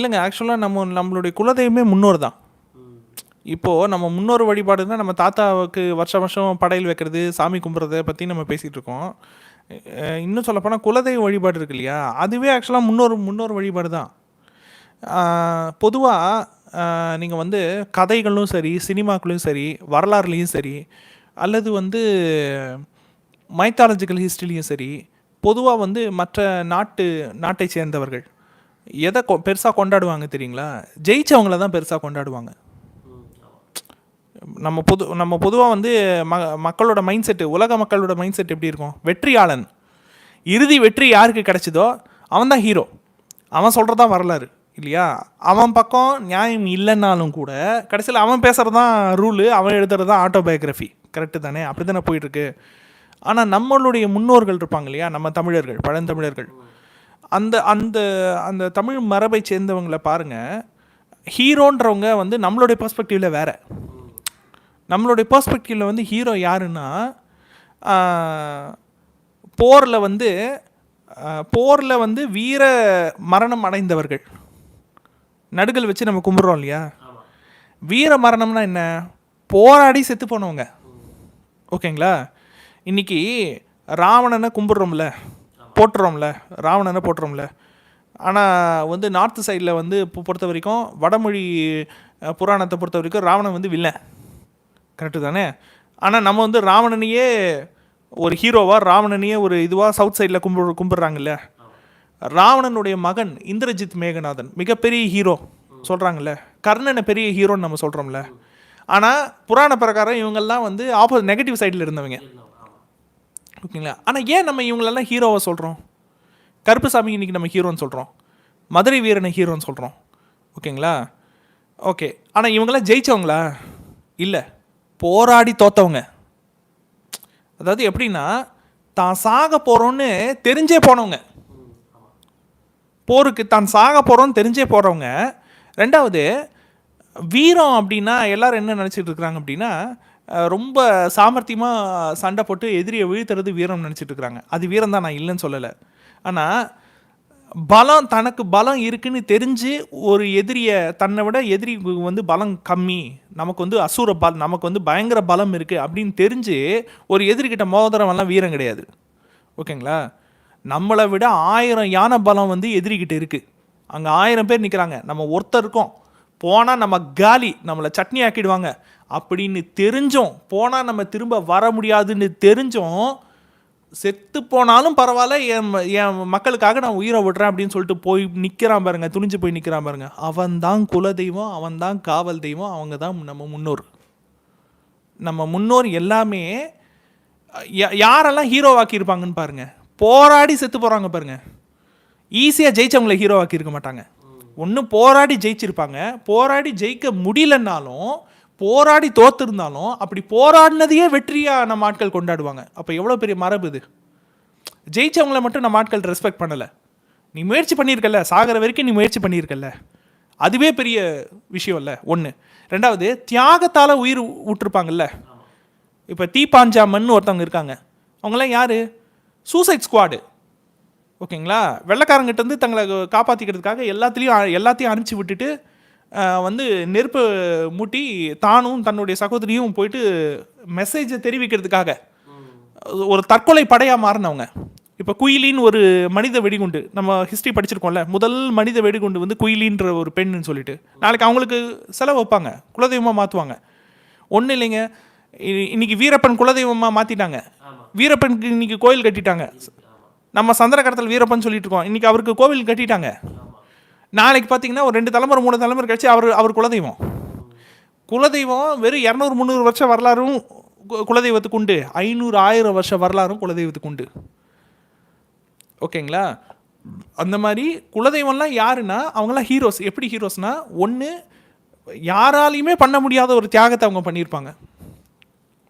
இல்லைங்க ஆக்சுவலாக நம்ம நம்மளுடைய குலதெய்வமே முன்னோர் தான். இப்போது நம்ம முன்னோர் வழிபாடுனா நம்ம தாத்தாவுக்கு வருஷம் வருஷம் படையல் வைக்கிறது சாமி கும்பிட்றத பற்றி நம்ம பேசிகிட்டு இருக்கோம். இன்னும் சொல்லப்போனால் குலதெய்வ வழிபாடு இருக்கு இல்லையா? அதுவே ஆக்சுவலாக முன்னோர் முன்னோர் வழிபாடு தான். பொதுவாக நீங்கள் வந்து கதைகளும் சரி சினிமாக்களும் சரி வரலாறுலேயும் சரி அல்லது வந்து மைத்தாலஜிக்கல் ஹிஸ்ட்ரிலையும் சரி பொதுவாக வந்து மற்ற நாட்டு நாட்டை சேர்ந்தவர்கள் எதை கொ பெருசாக கொண்டாடுவாங்க தெரியுங்களா? ஜெயிச்சவங்கள தான் பெருசாக கொண்டாடுவாங்க. நம்ம பொது நம்ம பொதுவாக வந்து ம மக்களோட மைண்ட் செட்டு உலக மக்களோட மைண்ட் செட் எப்படி இருக்கும்? வெற்றியாளன். இறுதி வெற்றி யாருக்கு கிடைச்சதோ அவன் தான் ஹீரோ அவன் சொல்கிறது தான் வரலாறு இல்லையா? அவன் பக்கம் நியாயம் இல்லைன்னாலும் கூட கடைசியில் அவன் பேசுகிறது தான் ரூலு அவன் எழுதுறது தான் ஆட்டோபயோகிராஃபி கரெக்டு தானே? அப்படி தானே போயிட்டுருக்கு ஆனால் நம்மளுடைய முன்னோர்கள் இருப்பாங்க இல்லையா? நம்ம தமிழர்கள் பழந்தமிழர்கள். அந்த அந்த அந்த தமிழ் மரபை சேர்ந்தவங்களை பாருங்கள் ஹீரோன்றவங்க வந்து நம்மளுடைய பெர்ஸ்பெக்டிவில் வேற. நம்மளுடைய பெர்ஸ்பெக்டிவில் வந்து ஹீரோ யாருன்னா போரில் வந்து போரில் வந்து வீர மரணம் அடைந்தவர்கள். நடுகள் வச்சு நம்ம கும்பிட்றோம் இல்லையா. வீர மரணம்னா என்ன? போராடி செத்து போனவங்க. ஓகேங்களா? இன்னைக்கு ராவணனை கும்பிட்றோம்ல. போட்டுறோம்ல ராவணனை போட்டுறோம்ல. ஆனால் வந்து நார்த் சைடில் வந்து இப்போ பொறுத்த வரைக்கும் வடமொழி புராணத்தை பொறுத்த வரைக்கும் ராவணன் வந்து வில்லன் கரெக்டு தானே? ஆனால் நம்ம வந்து ராவணனையே ஒரு ஹீரோவாக ராவணனையே ஒரு இதுவாக சவுத் சைடில் கும்பிடு கும்பிட்றாங்கல்ல. ராவணனுடைய மகன் இந்திரஜித் மேகநாதன் மிகப்பெரிய ஹீரோ சொல்கிறாங்கல்ல கர்ணனை பெரிய ஹீரோன்னு நம்ம சொல்கிறோம்ல ஆனால் புராண பிரகாரம் இவங்கெல்லாம் வந்து ஆப்போ நெகட்டிவ் சைடில் இருந்தவங்க. ஓகேங்களா? ஆனால் ஏன் நம்ம இவங்களெல்லாம் ஹீரோவை சொல்கிறோம் கருப்புசாமி இன்னைக்கு நம்ம ஹீரோன்னு சொல்கிறோம் மதுரை வீரனை ஹீரோன்னு சொல்கிறோம் ஓகேங்களா? ஓகே. ஆனால் இவங்களாம் ஜெயித்தவங்களா இல்லை. போராடி தோத்தவங்க. அதாவது எப்படின்னா தான் சாக போகிறோன்னு தெரிஞ்சே போனவங்க. போருக்கு தான் சாக போகிறோன்னு தெரிஞ்சே போகிறவங்க ரெண்டாவது வீரம் அப்படின்னா எல்லோரும் என்ன நினச்சிட்டு இருக்கிறாங்க அப்படின்னா ரொம்ப சாமர்த்தியமாக சண்டை போட்டு எதிரியை வீழ்த்துறது வீரம் நினச்சிட்டு இருக்கிறாங்க. அது வீரம் தான் நான் இல்லைன்னு சொல்லலை. ஆனால் பலம் தனக்கு பலம் இருக்குன்னு தெரிஞ்சு ஒரு எதிரியை தன்னை விட எதிரி வந்து பலம் கம்மி. நமக்கு வந்து அசுர பல நமக்கு வந்து பயங்கர பலம் இருக்குது அப்படின்னு தெரிஞ்சு ஒரு எதிரிகிட்ட மோதிரமெல்லாம் வீரம் கிடையாது. ஓகேங்களா? நம்மளை விட ஆயிரம் யானை பலம் வந்து எதிரிக்கிட்ட இருக்குது அங்கே ஆயிரம் பேர் நிற்கிறாங்க நம்ம ஒருத்தர் இருக்கோம். போனால் நம்ம காலி நம்மளை சட்னி ஆக்கிடுவாங்க. அப்படின்னு தெரிஞ்சோம் போனால் நம்ம திரும்ப வர முடியாதுன்னு தெரிஞ்சோம் செத்து போனாலும் பரவாயில்ல என் என் மக்களுக்காக நான் உயிரை விடுறேன் அப்படின்னு சொல்லிட்டு போய் நிற்கிறான் பாருங்க துணிஞ்சு போய் நிற்கிறான் பாருங்க. அவன் தான் குலதெய்வம் அவன் தான் காவல் தெய்வம் அவங்க தான் நம்ம முன்னோர். நம்ம முன்னோர் எல்லாமே யா- யாரெல்லாம் ஹீரோவாக்கி இருப்பாங்கன்னு பாருங்க. போராடி செத்து போகிறாங்க பாருங்க. ஈஸியாக ஜெயிச்சவங்களை ஹீரோவாக்கி இருக்க மாட்டாங்க. ஒன்று போராடி ஜெயிச்சிருப்பாங்க. போராடி ஜெயிக்க முடியலன்னாலும் போராடி தோத்துருந்தாலும் அப்படி போராடினதையே வெற்றியாக நம்ம ஆட்கள் கொண்டாடுவாங்க. அப்போ எவ்வளோ பெரிய மரபு இது? ஜெயிச்சவங்கள மட்டும் நம்ம ஆட்கள் ரெஸ்பெக்ட் பண்ணலை. நீ முயற்சி பண்ணியிருக்கல்ல சாகிற வரைக்கும் நீ முயற்சி பண்ணியிருக்கல்ல. அதுவே பெரிய விஷயம் இல்லை ஒன்று ரெண்டாவது தியாகத்தால் உயிர் விட்டுருப்பாங்கல்ல இப்போ தீபாஞ்சாமன் ஒருத்தவங்க இருக்காங்க. அவங்களாம் யார்? சூசைட் ஸ்குவாடு ஓகேங்களா? வெள்ளைக்காரங்கிட்ட இருந்து தங்களை காப்பாற்றிக்கிறதுக்காக எல்லாத்துலேயும் எல்லாத்தையும் அனுப்பிச்சி விட்டுட்டு வந்து நெருப்பு மூட்டி தானும் தன்னுடைய சகோதரியும் போயிட்டு மெசேஜை தெரிவிக்கிறதுக்காக. ஒரு தற்கொலை படையாக மாறினவங்க. இப்போ குயிலின்னு ஒரு மனித வெடிகுண்டு நம்ம ஹிஸ்ட்ரி படிச்சிருக்கோம்ல முதல் மனித வெடிகுண்டு வந்து குயிலின்ற ஒரு பெண்ணுன்னு சொல்லிட்டு நாளைக்கு அவங்களுக்கு செலவு வைப்பாங்க குலதெய்வமாக மாற்றுவாங்க ஒன்றும் இல்லைங்க இன்னைக்கு வீரப்பன் குலதெய்வமாக மாற்றிட்டாங்க. வீரப்பனுக்கு இன்னைக்கு கோயில் கட்டிட்டாங்க. நம்ம சந்திர கடத்தல் வீரப்பன் சொல்லிட்டு இருக்கோம் இன்றைக்கி அவருக்கு கோவில் கட்டிட்டாங்க. நாளைக்கு பார்த்தீங்கன்னா ஒரு ரெண்டு தலைமுறை மூணு தலைமுறை கழிச்சு அவர் அவர் குலதெய்வம். குலதெய்வம் வெறும் இரநூறு முந்நூறு வருஷம் வரலாறும் கு- குலதெய்வத்துக்கு உண்டு. ஐநூறு ஆயிரம் வருஷம் வரலாறும் குலதெய்வத்துக்கு உண்டு. ஓகேங்களா? அந்த மாதிரி குலதெய்வம்லாம் யாருன்னா அவங்களாம் ஹீரோஸ் எப்படி ஹீரோஸ்னால் ஒன்று யாராலையுமே பண்ண முடியாத ஒரு தியாகத்தை அவங்க பண்ணியிருப்பாங்க.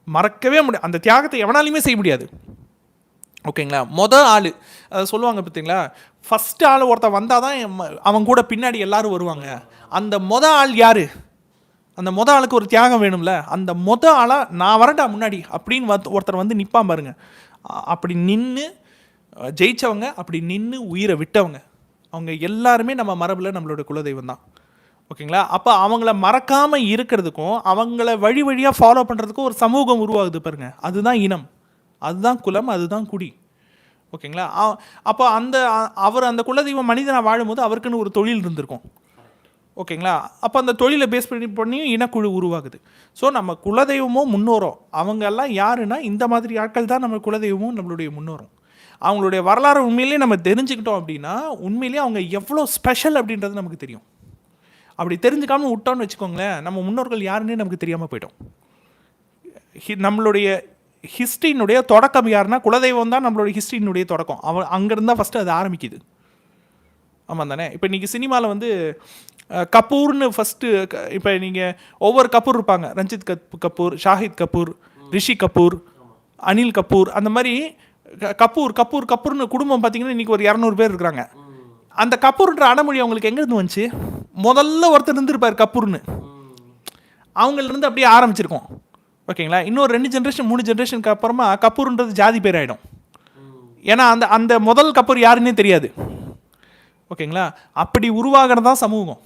மறக்கவே முடியாது அந்த தியாகத்தை எவனாலையுமே செய்ய முடியாது. ஓகேங்களா? மொதல் ஆள். அதை சொல்லுவாங்க பார்த்தீங்களா ஃபஸ்ட்டு ஆள் ஒருத்தன் வந்தால் தான் அவன் கூட பின்னாடி எல்லாரும் வருவாங்க. அந்த மொதல் ஆள் யார்? அந்த மொத ஆளுக்கு ஒரு தியாகம் வேணும்ல? அந்த மொத ஆளாக நான் வரண்டா முன்னாடி அப்படின்னு வந்து ஒருத்தர் வந்து நிற்பான் பாருங்க. அப்படி நின்று ஜெயித்தவங்க அப்படி நின்று உயிரை விட்டவங்க. அவங்க எல்லாருமே நம்ம மரபில் நம்மளோட குலதெய்வம் தான். ஓகேங்களா? அப்போ அவங்கள மறக்காமல் இருக்கிறதுக்கும் அவங்கள வழி வழியாக ஃபாலோ பண்ணுறதுக்கும் ஒரு சமூகம் உருவாகுது பாருங்கள் அதுதான் இனம். அதுதான் குலம் அதுதான் குடி. ஓகேங்களா? அப்போ அந்த அவர் அந்த குலதெய்வம் மனிதனாக வாழும்போது அவருக்குன்னு ஒரு தொழில் இருந்திருக்கும். ஓகேங்களா? அப்போ அந்த தொழிலை பேஸ் பண்ணி பண்ணியும் இனக்குழு உருவாகுது. ஸோ நம்ம குலதெய்வமோ முன்னோரோ அவங்க எல்லாம் யாருன்னா இந்த மாதிரி ஆட்கள் தான் நம்ம குலதெய்வமும் நம்மளுடைய முன்னோரும். அவங்களுடைய வரலாறு உண்மையிலேயே நம்ம தெரிஞ்சுக்கிட்டோம் அப்படின்னா உண்மையிலேயே அவங்க எவ்வளோ ஸ்பெஷல் அப்படின்றது நமக்கு தெரியும். அப்படி தெரிஞ்சுக்காமல் விட்டோம்னு வச்சுக்கோங்களேன் நம்ம முன்னோர்கள் யாருன்னே நமக்கு தெரியாமல் போயிட்டோம். ஹி- நம்மளுடைய ஹிஸ்ட்ரியினுடைய தொடக்கம் யாருன்னா குலதெய்வம் தான் நம்மளோட ஹிஸ்ட்ரியினுடைய தொடக்கம். அவன் அங்கேருந்து தான் ஃபஸ்ட்டு அது ஆரம்பிக்குது. ஆமாம் தானே? இப்போ இன்றைக்கி சினிமாவில் வந்து கபூர்னு ஃபஸ்ட்டு இப்போ நீங்கள் ஒவ்வொரு கபூர் இருப்பாங்க. ரஞ்சித் கப் கபூர் ஷாஹித் கபூர் ரிஷி கபூர் அனில் கபூர் அந்த மாதிரி க- கபூர் கபூர் கபூர்னு குடும்பம் பார்த்தீங்கன்னா இன்றைக்கி ஒரு இரநூறு பேர் இருக்கிறாங்க. அந்த கபூர்ன்ற அடமொழி அவங்களுக்கு எங்கேருந்து வந்துச்சு? முதல்ல ஒருத்தர் இருந்திருப்பார் கபூர்னு. அவங்கள்ட்ட அப்படியே ஆரம்பிச்சிருக்கோம். ஓகேங்களா? இன்னொரு ரெண்டு ஜென்ரேஷன் மூணு ஜென்ரேஷனுக்கு அப்புறமா கபூர்ன்றது ஜாதி பேர் ஆகிடும் ஏன்னா அந்த அந்த முதல் கபூர் யாருன்னே தெரியாது. ஓகேங்களா? அப்படி உருவாகிறது தான் சமூகம்.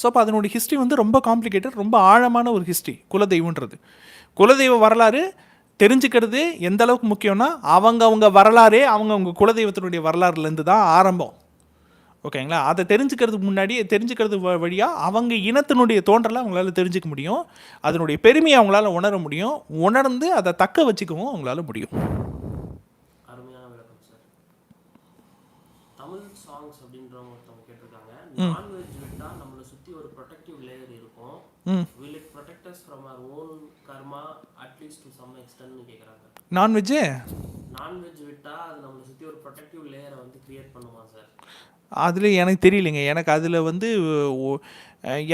ஸோ அப்போ அதனுடைய ஹிஸ்ட்ரி வந்து ரொம்ப காம்ப்ளிகேட்டட் ரொம்ப ஆழமான ஒரு ஹிஸ்ட்ரி குலதெய்வன்றது குலதெய்வ வரலாறு தெரிஞ்சுக்கிறது எந்த அளவுக்கு முக்கியம்னா அவங்க அவங்க வரலாறே அவங்க அவங்க குலதெய்வத்தினுடைய வரலாறுலேருந்து தான் ஆரம்பம். ஓகேங்களா? அதை தெரிஞ்சுக்கிறதுக்கு முன்னாடி தெரிஞ்சுக்கிறது வ- வழியா அவங்க இனத்தினுடைய தோன்றலை அவங்களால தெரிஞ்சுக்க முடியும். அதனுடைய பெருமையை அவங்களால உணர முடியும். உணர்ந்து அதை தக்க வச்சுக்கவும் அவங்களால முடியும். அருமையான விளக்கம் சார் தமிழ் சாங்ஸ் அப்படின்றவங்க ஒருத்தவங்க கேட்டிருக்காங்க. நான்வெஜ் விட்டா நம்மளை சுத்தி ஒரு ப்ரொடெக்டிவ் லேயர் இருக்கும். ம். Will it protect us from our own karma at least to some extent னு கேக்குறாங்க. நான்வெஜ் விட்டா அது நம்மளை சுத்தி ஒரு ப்ரொடெக்டிவ் லேயரை வந்து கிரியேட் பண்ணுமா சார் அதில் எனக்கு தெரியலைங்க. எனக்கு அதில் வந்து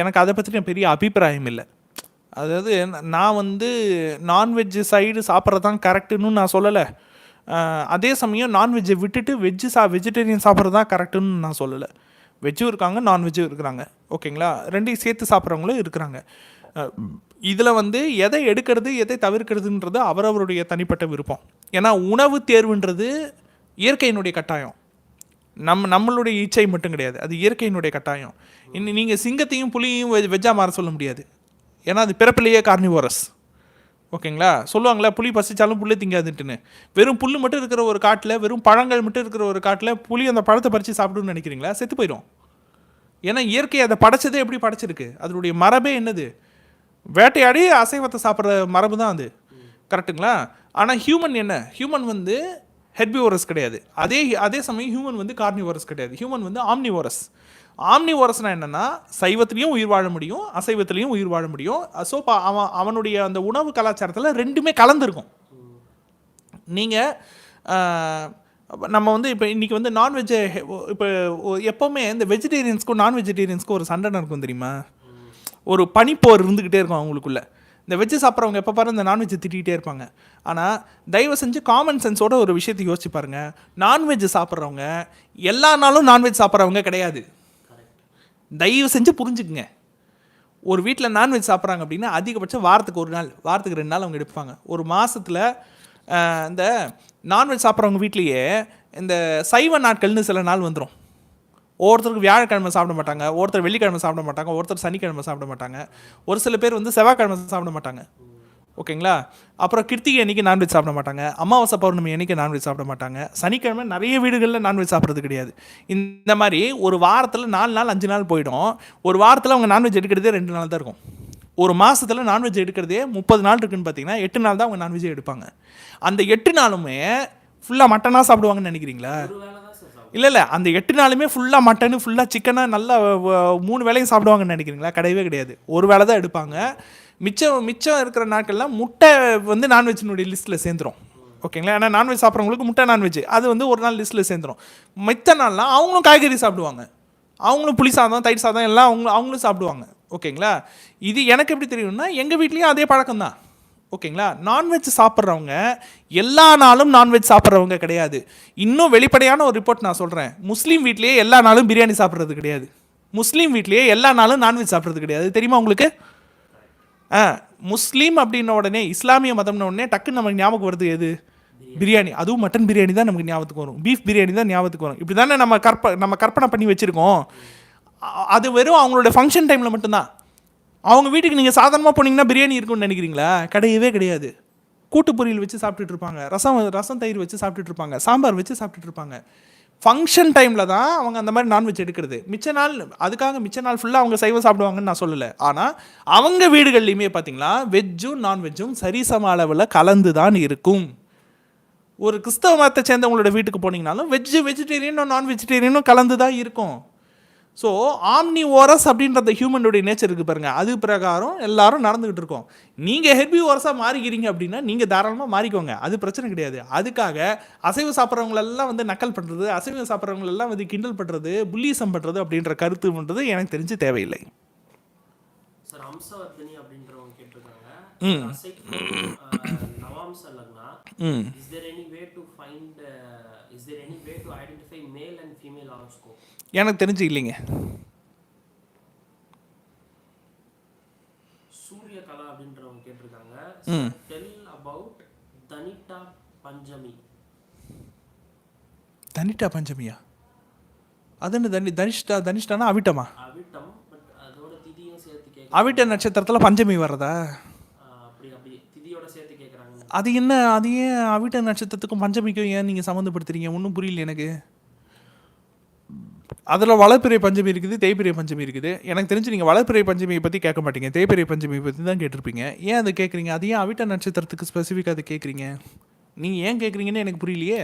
எனக்கு அதை பற்றின பெரிய அபிப்பிராயம் இல்லை. அதாவது நான் வந்து நான்வெஜ் சைடு சாப்பிட்றது தான் கரெக்டுன்னு நான் சொல்லலை. அதே சமயம் நான்வெஜ்ஜை விட்டுட்டு வெஜ்ஜு சா வெஜிடேரியன் சாப்பிட்றது தான் கரெக்டுன்னு நான் சொல்லலை. வெஜ்ஜும் இருக்காங்க நான்வெஜ்ஜும் இருக்கிறாங்க. ஓகேங்களா? ரெண்டையும் சேர்த்து சாப்பிட்றவங்களும் இருக்கிறாங்க. இதில் வந்து எதை எடுக்கிறது எதை தவிர்க்கிறதுன்றது அவரவருடைய தனிப்பட்ட விருப்பம். ஏன்னா உணவு தேர்வுன்றது இயற்கையினுடைய கட்டாயம். நம்ம நம்மளுடைய இச்சை மட்டும் கிடையாது. அது இயற்கையினுடைய கட்டாயம். இன்னும் நீங்கள் சிங்கத்தையும் புலியையும் வெ வெஜ்ஜா மாற சொல்ல முடியாது. ஏன்னா அது பிறப்பிலேயே கார்னிவோரஸ் ஓகேங்களா? சொல்லுவாங்களா புலி பசிச்சாலும் புல்லு திங்காதுன்ட்டுன்னு. வெறும் புல்லு மட்டும் இருக்கிற ஒரு காட்டில் வெறும் பழங்கள் மட்டும் இருக்கிற ஒரு காட்டில் புலி அந்த பழத்தை பறித்து சாப்பிடுன்னு நினைக்கிறீங்களா? செத்து போயிடும் ஏன்னா இயற்கை அதை படைச்சதே எப்படி படைச்சிருக்கு? அதனுடைய மரபே என்னது? வேட்டையாடி அசைவத்தை சாப்பிட்ற மரபு தான் அது கரெக்ட்டுங்களா? ஆனால் ஹியூமன் என்ன? ஹியூமன் வந்து ஹெட்பிவோரஸ் கிடையாது. அதே அதே சமயம் ஹியூமன் வந்து கார்னிவோரஸ் கிடையாது. ஹியூமன் வந்து ஆம்னிவோரஸ் ஆம்னிவோரஸ்னால் என்னன்னா சைவத்துலேயும் உயிர் வாழ முடியும் அசைவத்துலேயும் உயிர் வாழ முடியும். ஸோ அவன் அவனுடைய அந்த உணவு கலாச்சாரத்தில் ரெண்டுமே கலந்துருக்கும். நீங்கள் நம்ம வந்து இப்போ இன்றைக்கி வந்து நான்வெஜ் இப்போ எப்போவுமே இந்த வெஜிடேரியன்ஸ்க்கும் நான் வெஜிடேரியன்ஸ்க்கும் ஒரு சண்டை நடக்கும் தெரியுமா? ஒரு பனிப்போர் இருந்துக்கிட்டே இருக்கும் அவங்களுக்குள்ள. இந்த வெஜ்ஜு சாப்பிட்றவங்க எப்போ பாரு இந்த நான்வெஜ்ஜை திட்டிகிட்டே இருப்பாங்க. ஆனால் தயவு செஞ்சு காமன் சென்ஸோட ஒரு விஷயத்தை யோசிச்சு பாருங்கள் நான்வெஜ் சாப்பிட்றவங்க எல்லா நாளும் நான்வெஜ் சாப்பிட்றவங்க கிடையாது. தயவு செஞ்சு புரிஞ்சுக்குங்க. ஒரு வீட்டில் நான்வெஜ் சாப்பிட்றாங்க அப்படின்னா அதிகபட்சம் வாரத்துக்கு ஒரு நாள் வாரத்துக்கு ரெண்டு நாள் அவங்க எடுப்பாங்க. ஒரு மாதத்தில் இந்த நான்வெஜ் சாப்பிட்றவங்க வீட்லேயே இந்த சைவ நாட்கள்னு சில நாள் வந்துடும் ஒருத்தருக்கு வியாழக்கிழமை சாப்பிட மாட்டாங்க ஒருத்தர் வெள்ளிக்கிழமை சாப்பிட மாட்டாங்க ஒருத்தர் சனிக்கிழமை சாப்பிட மாட்டாங்க. ஒரு சில பேர் வந்து செவ்வாய்க்கிழமை சாப்பிட மாட்டாங்க. ஓகேங்களா? அப்புறம் கிருத்திகை அன்னைக்கு நான்வெஜ் சாப்பிட மாட்டாங்க அமாவாசை பௌர்ணமி அன்னைக்கு நான்வெஜ் சாப்பிட மாட்டாங்க. சனிக்கிழமை நிறைய வீடுகளில் நான்வெஜ் சாப்பிட்றது கிடையாது. இந்த மாதிரி ஒரு வாரத்தில் நாலு நாள் அஞ்சு நாள் போயிடும். ஒரு வாரத்தில் அவங்க நான்வெஜ் எடுக்கிறதே ரெண்டு நாள் தான் இருக்கும். ஒரு மாதத்தில் நான்வெஜ் எடுக்கிறதே முப்பது நாள் இருக்குன்னு பார்த்தீங்கன்னா எட்டு நாள் தான் அவங்க நான்வெஜ் எடுப்பாங்க. அந்த எட்டு நாளுமே ஃபுல்லாக மட்டனாக சாப்பிடுவாங்கன்னு நினைக்கிறீங்களா? இல்லை இல்லை அந்த எட்டு நாளுமே ஃபுல்லாக மட்டனு ஃபுல்லாக சிக்கனாக நல்லா மூணு வேளையும் சாப்பிடுவாங்கன்னு நினைக்கிறீங்களா? கிடையவே கிடையாது. ஒரு வேளை தான் எடுப்பாங்க. மிச்சம் மிச்சம் இருக்கிற நாட்கள்லாம் முட்டை வந்து நான்வெஜ்னுடைய லிஸ்ட்டில் சேர்ந்துரும். ஓகேங்களா? ஏன்னா நான்வெஜ் சாப்பிட்றவங்களுக்கு முட்டை நான்வெஜ் அது வந்து ஒரு நாள் லிஸ்ட்டில் சேர்ந்துரும். மித்த நாள்லாம் அவங்களும் காய்கறி சாப்பிடுவாங்க. அவங்களும் புளி சாதம் தயிர் சாதம் எல்லாம் அவங்க அவங்களும் சாப்பிடுவாங்க. ஓகேங்களா? இது எனக்கு எப்படி தெரியும்னா எங்கள் வீட்லேயும் அதே பழக்கம் தான் ஓகேங்களா? நான்வெஜ் சாப்பிட்றவங்க எல்லா நாளும் நான்வெஜ் சாப்பிட்றவங்க கிடையாது. இன்னும் வெளிப்படையான ஒரு ரிப்போர்ட் நான் சொல்கிறேன் முஸ்லீம் வீட்லேயே எல்லா நாளும் பிரியாணி சாப்பிட்றது கிடையாது. முஸ்லீம் வீட்லேயே எல்லா நாளும் நான்வெஜ் சாப்பிட்றது கிடையாது. தெரியுமா உங்களுக்கு? ஆ முஸ்லீம் அப்படின்ன உடனே இஸ்லாமிய மதம்னு உடனே டக்குன்னு நமக்கு ஞாபகம் வருது எது? பிரியாணி. அதுவும் மட்டன் பிரியாணி தான் நமக்கு ஞாபகத்துக்கு வரும். பீஃப் பிரியாணி தான் ஞாபகத்துக்கு வரும். இப்படி தானே நம்ம கற்ப நம்ம கற்பனை பண்ணி வச்சுருக்கோம். அது வெறும் அவங்களோட ஃபங்க்ஷன் டைமில் மட்டும்தான். அவங்க வீட்டுக்கு நீங்கள் சாதாரணமாக போனீங்கன்னா பிரியாணி இருக்கும்னு நினைக்கிறீங்களா? கிடையவே கிடையாது. கூட்டு பொரியல் வச்சு சாப்பிட்டுட்டு இருப்பாங்க. ரசம் ரசம் தயிர் வச்சு சாப்பிட்டுட்டு இருப்பாங்க. சாம்பார் வச்சு சாப்பிட்டுட்டு இருப்பாங்க. ஃபங்க்ஷன் டைமில் தான் அவங்க அந்த மாதிரி நான்வெஜ் எடுக்கிறது. மிச்ச நாள் அதுக்காக மிச்ச நாள் ஃபுல்லாக அவங்க சைவம் சாப்பிடுவாங்கன்னு நான் சொல்லலை. ஆனால் அவங்க வீடுகள்லையுமே பார்த்தீங்களா வெஜ்ஜும் நான்வெஜ்ஜும் சரிசம அளவில் கலந்து தான் இருக்கும். ஒரு கிறிஸ்தவ மதத்தை சேர்ந்தவங்களோட வீட்டுக்கு போனீங்கனாலும் வெஜ்ஜு வெஜிடேரியனும் நான் வெஜிடேரியனும் கலந்து தான் இருக்கும். ஸோ ஆம்னி ஓரஸ் அப்படின்ற அந்த ஹியூமனுடைய நேச்சர் இருக்குது பாருங்க. அது பிரகாரம் எல்லாரும் நடந்துக்கிட்டு இருக்கோம். நீங்கள் ஹெர்பி ஓரஸாக மாறிக்கிறீங்க அப்படின்னா நீங்கள் தாராளமாக மாறிக்கோங்க. அது பிரச்சனை கிடையாது. அதுக்காக அசைவ சாப்பிட்றவங்களெல்லாம் வந்து நக்கல் பண்ணுறது அசைவம் சாப்பிட்றவங்களெல்லாம் வந்து கிண்டல் பண்ணுறது புல்லிசம் பண்ணுறது அப்படின்ற கருத்துன்றது எனக்கு தெரிஞ்சு தேவையில்லை. ம். ம். Identify male and female horoscope எனக்கு தெரிஞ்சு இல்லைங்க. சூரிய கலா அப்படின்றவங்க கேட்டிருக்காங்க. டெல் அபவுட் தனிட்டா பஞ்சமி தனிட்டா பஞ்சமியா அது என்ன தனி தனிஷ்டா தனிஷ்டானா அவிட்டமா அவிட்டம் பட் அதோட திதியும் சேர்த்து கேட்க அவிட்ட நட்சத்திரத்தில் பஞ்சமி வர்றதா? அப்படி அப்படி. அது என்ன? அது ஏன் அவிட்ட நட்சத்திரத்துக்கும் பஞ்சமிக்கும் ஏன் நீங்கள் சம்மந்தப்படுத்துறீங்க? ஒன்றும் புரியல எனக்கு. அதில் வளர்ப்பிறை பஞ்சமி இருக்குது தேய்பிறை பஞ்சமி இருக்குது. எனக்கு தெரிஞ்சு நீங்கள் வளர்ப்பிறை பஞ்சமியை பற்றி கேட்க மாட்டீங்க. தேய்பிறை பஞ்சமியை பற்றி தான் கேட்டிருப்பீங்க. ஏன் அதை கேட்குறீங்க? அது ஏன் அவிட்ட நட்சத்திரத்துக்கு ஸ்பெசிஃபிக்காக அதை கேட்குறீங்க? நீங்கள் ஏன் கேட்குறீங்கன்னு எனக்கு புரியலையே.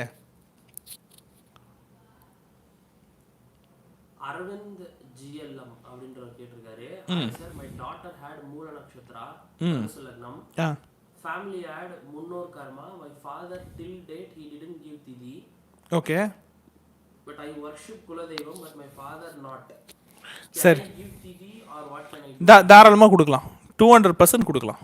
அரவிந்த் ஜிஎல்எம் அப்படின்றவர் கேட்டிருக்காரு. சார் மை டாட்டர் ஹேட் மூல நட்சத்திரா? லக்னம். ஆ. ஃபேமிலி ஹேட் முன்னோர் karma my father till date he didn't give tithi okay but I worship kuladeivam but my father not சரி. தாராளமாக கொடுக்கலாம். டூ ஹண்ட்ரட் பர்சன்ட் கொடுக்கலாம்.